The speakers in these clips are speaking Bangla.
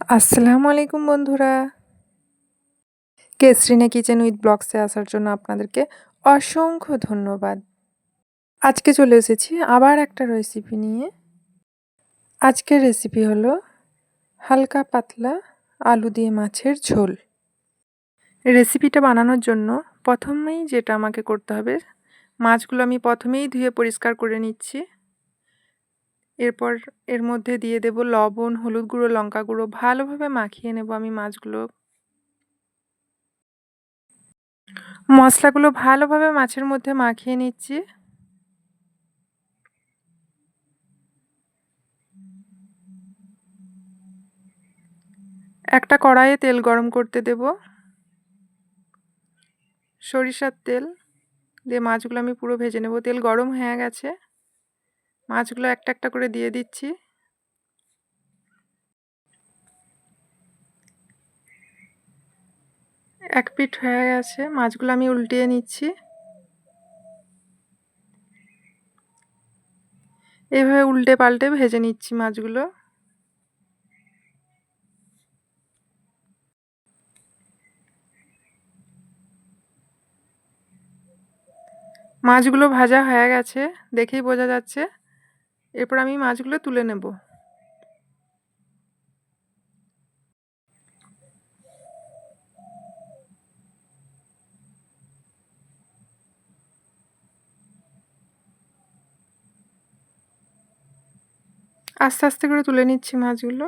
আসসালামু আলাইকুম বন্ধুরা। কেসরিনা কিচেন উইথ ব্লগসে আসার জন্য আপনাদেরকে অসংখ্য ধন্যবাদ। আজকে চলে এসেছি আবার একটা রেসিপি নিয়ে। আজকের রেসিপি হলো হালকা পাতলা আলু দিয়ে মাছের ঝোল। রেসিপিটা বানানোর জন্য প্রথমেই যেটা আমাকে করতে হবে, মাছগুলো আমি প্রথমেই ধুয়ে পরিষ্কার করে নিচ্ছি। এরপর এর মধ্যে দিয়ে দেব লবণ, হলুদ গুঁড়ো, লঙ্কা গুঁড়ো। ভালোভাবে মাখিয়ে নেব আমি মাছগুলো। মশলাগুলো ভালোভাবে মাছের মধ্যে মাখিয়ে নিচ্ছি। একটা কড়াইয়ে তেল গরম করতে দেব। সরিষার তেল দিয়ে মাছগুলো আমি পুরো ভেজে নেব। তেল গরম হয়ে গেছে। মাছগুলো একটা একটা করে দিয়ে দিচ্ছি। এক পিঠ হয়ে গেছে, মাছগুলো আমি উল্টিয়ে নিচ্ছি। এভাবে উল্টে পাল্টে ভেজে নিচ্ছি মাছগুলো। মাছগুলো ভাজা হয়ে গেছে, দেখেই বোঝা যাচ্ছে। এরপর আমি মাছগুলো তুলে নেব। আস্তে আস্তে করে তুলে নিচ্ছি মাছগুলো।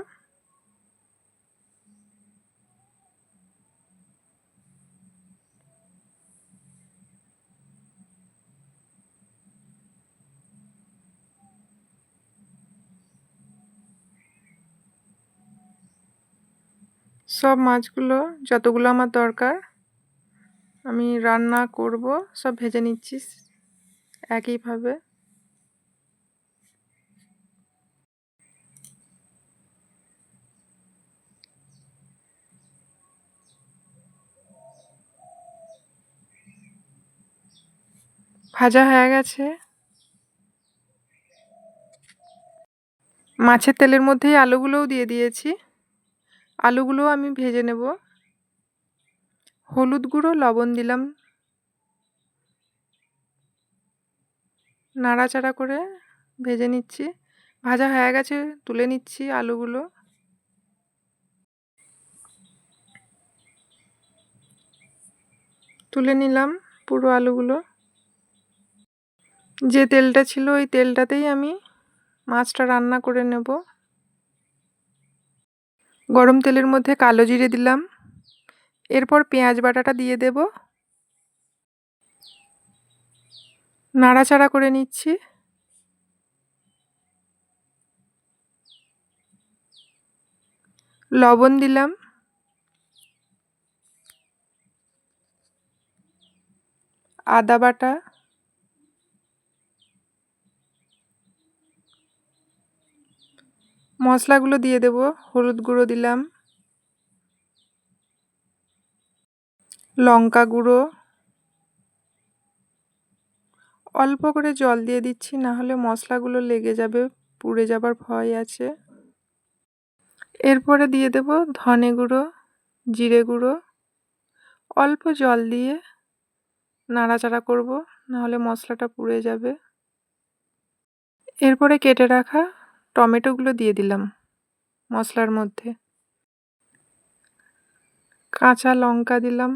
সব মাছগুলো, যতগুলো আমার দরকার, আমি রান্না করব, সব ভেজে নিচ্ছি একইভাবে। ভাজা হয়ে গেছে। মাছের তেলের মধ্যেই আলুগুলোও দিয়ে দিয়েছি। আলুগুলো আমি ভেজে নেব। হলুদ গুঁড়ো, লবণ দিলাম। নাড়াচাড়া করে ভেজে নিচ্ছি। ভাজা হয়ে গেছে, তুলে নিচ্ছি আলুগুলো। তুলে নিলাম পুরো আলুগুলো। যে তেলটা ছিল ওই তেলটাতেই আমি মাছটা রান্না করে নেব। গরম তেলের মধ্যে কালো জিরে দিলাম। এরপর পেঁয়াজ বাটাটা দিয়ে দেব। নাড়াচাড়া করে নিচ্ছি। লবণ দিলাম। আদা বাটা। মশলাগুলো দিয়ে দেব, হলুদ গুঁড়ো দিলাম, লঙ্কা গুঁড়ো, অল্প করে জল দিয়ে দিচ্ছি, না হলে মশলাগুলো লেগে যাবে, পুড়ে যাবার ভয় আছে। এরপরে দিয়ে দেব ধনে গুঁড়ো, জিরে গুঁড়ো, অল্প জল দিয়ে নাড়াচাড়া করব নাহলে মশলাটা পুড়ে যাবে। এরপরে কেটে রাখা টমেটোগুলো দিয়ে দিলাম মশলার মধ্যে। কাঁচা লঙ্কা দিলাম।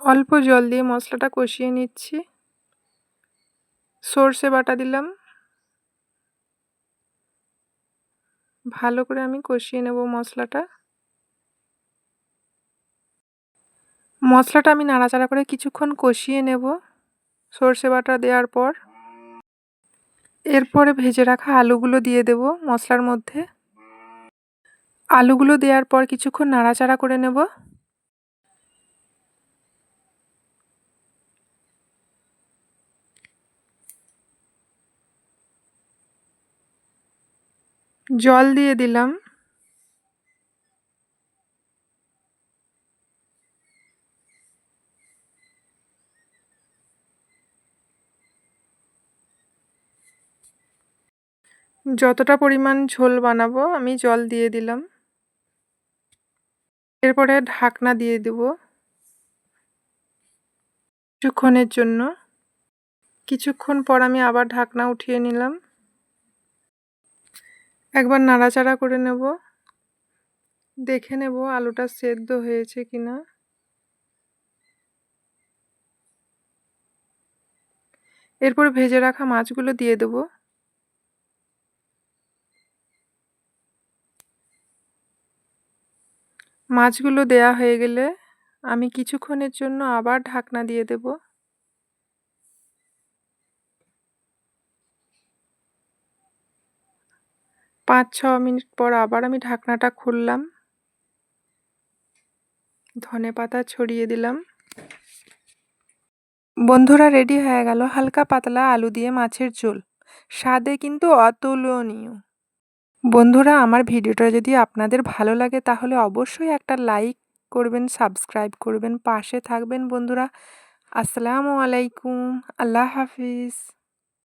অল্প জল দিয়ে মশলাটা কষিয়ে নিচ্ছি। সর্ষে বাটা দিলাম। ভালো করে আমি কষিয়ে নেব মশলাটা। মশলাটা আমি নাড়াচাড়া করে কিছুক্ষণ কষিয়ে নেব। সর্ষে বাটা দেওয়ার পর। এরপরে ভেজে রাখা আলুগুলো দিয়ে দেব মশলার মধ্যে। আলুগুলো দেওয়ার পর কিছুক্ষণ নাড়াচাড়া করে নেব। জল দিয়ে দিলাম। যতটা পরিমাণ ঝোল বানাবো, আমি জল দিয়ে দিলাম। এরপরে ঢাকনা দিয়ে দেব কিছুক্ষণের জন্য। কিছুক্ষণ পর আমি আবার ঢাকনা উঠিয়ে নিলাম। একবার নাড়াচাড়া করে নেব। দেখে নেব আলুটা সেদ্ধ হয়েছে কিনা। এরপর ভেজে রাখা মাছগুলো দিয়ে দেব। মাছগুলো দেয়া হয়ে গেলে আমি কিছুক্ষণের জন্য আবার ঢাকনা দিয়ে দেব। পাঁচ ছ মিনিট পর আবার আমি ঢাকনাটা খুললাম। ধনে পাতা ছড়িয়ে দিলাম। বন্ধুরা, রেডি হয়ে গেল হালকা পাতলা আলু দিয়ে মাছের ঝোল। স্বাদে কিন্তু অতুলনীয়। বন্ধুরা, আমার ভিডিওটা যদি আপনাদের ভালো লাগে, তাহলে অবশ্যই একটা লাইক করবেন, সাবস্ক্রাইব করবেন, পাশে থাকবেন বন্ধুরা। আসসালামু আলাইকুম, আল্লাহ হাফিজ।